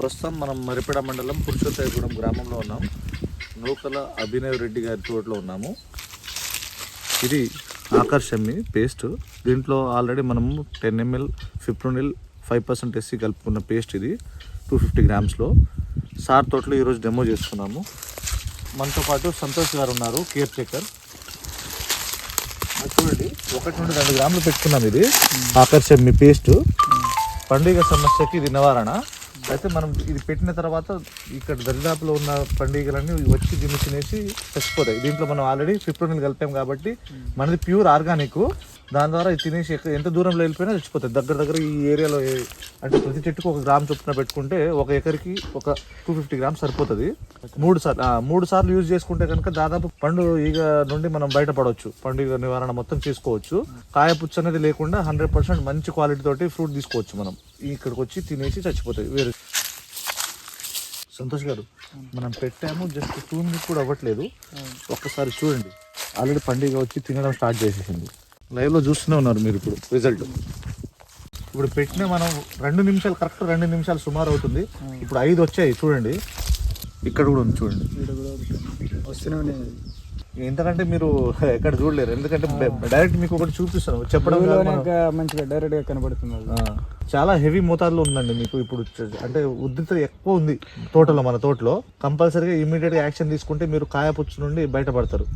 ప్రస్తుతం మనం మరిపెడ మండలం పురుషోత్తగూడెం గ్రామంలో ఉన్నాం. నూకల అభినవ్ రెడ్డి గారి తోటలో ఉన్నాము. ఇది ఆకర్షమి పేస్ట్. దీంట్లో ఆల్రెడీ మనము ten ML fipronil five percent SC కలుపుకున్న పేస్ట్ ఇది టూ ఫిఫ్టీ గ్రామ్స్లో. సార్ తోటలో ఈరోజు డెమో చేసుకున్నాము మనతో పాటు సంతోష్ గారు ఉన్నారు కేర్ టేకర్. చూడండి ఒకటి నుండి రెండు గ్రాములు పెట్టుకున్నాం ఇది. ఆకర్షమి పేస్ట్. పండుగ సమస్యకి ఇది నివారణ. అయితే మనం ఇది పెట్టిన తర్వాత ఇక్కడ దరిదాపులో ఉన్న పండుగలన్నీ వచ్చి దీన్ని తినేసి చచ్చిపోతాయి. దీంట్లో మనం ఆల్రెడీ ఫిప్రోనిల్ కలిపాం కాబట్టి మనది ప్యూర్ ఆర్గానిక్ దాని ద్వారా ఇది తినేసి ఎంత దూరంలో వెళ్ళిపోయినా చచ్చిపోతాయి. దగ్గర దగ్గర ఈ ఏరియాలో అంటే ప్రతి చెట్టుకు ఒక గ్రామ్ చొప్పున పెట్టుకుంటే ఒక ఎకరికి ఒక టూ ఫిఫ్టీ గ్రామ్స్ సరిపోతుంది. మూడు సార్లు మూడు సార్లు యూజ్ చేసుకుంటే కనుక దాదాపు పండు ఈగ నుండి మనం బయటపడవచ్చు. పండు ఈగ నివారణ మొత్తం చేసుకోవచ్చు. కాయ పుచ్చు అనేది లేకుండా హండ్రెడ్ పర్సెంట్ మంచి క్వాలిటీ తోటి ఫ్రూట్ తీసుకోవచ్చు మనం. ఇక్కడికి వచ్చి తినేసి చచ్చిపోతాయి. వేరే సంతోష్ గారు మనం పెట్టాము జస్ట్ టూ మినిట్స్ కూడా అవ్వట్లేదు. ఒక్కసారి చూడండి. ఆల్రెడీ పండుగ వచ్చి తినడం స్టార్ట్ చేసేసింది. లైవ్లో చూస్తూనే ఉన్నారు మీరు ఇప్పుడు రిజల్ట్. ఇప్పుడు పెట్టిన మనం రెండు నిమిషాలు కరెక్ట్ రెండు నిమిషాలు సుమారు అవుతుంది. ఇప్పుడు ఐదు వచ్చాయి చూడండి. ఇక్కడ కూడా ఉంది చూడండి. వస్తూనే ఉన్నాయి. ఎందుకంటే మీరు ఎక్కడ చూడలేరు. ఎందుకంటే డైరెక్ట్ మీకు ఒకటి చూపిస్తాను. చెప్పడం మంచిగా డైరెక్ట్గా కనబడుతుంది చాలా హెవీ మోతాదులో ఉందండి మీకు ఇప్పుడు అంటే ఉద్రిక్త ఎక్కువ ఉంది తోటలో మన తోటలో. కంపల్సరీగా ఇమీడియట్గా యాక్షన్ తీసుకుంటే మీరు కాయపుచ్చు నుండి బయటపడతారు.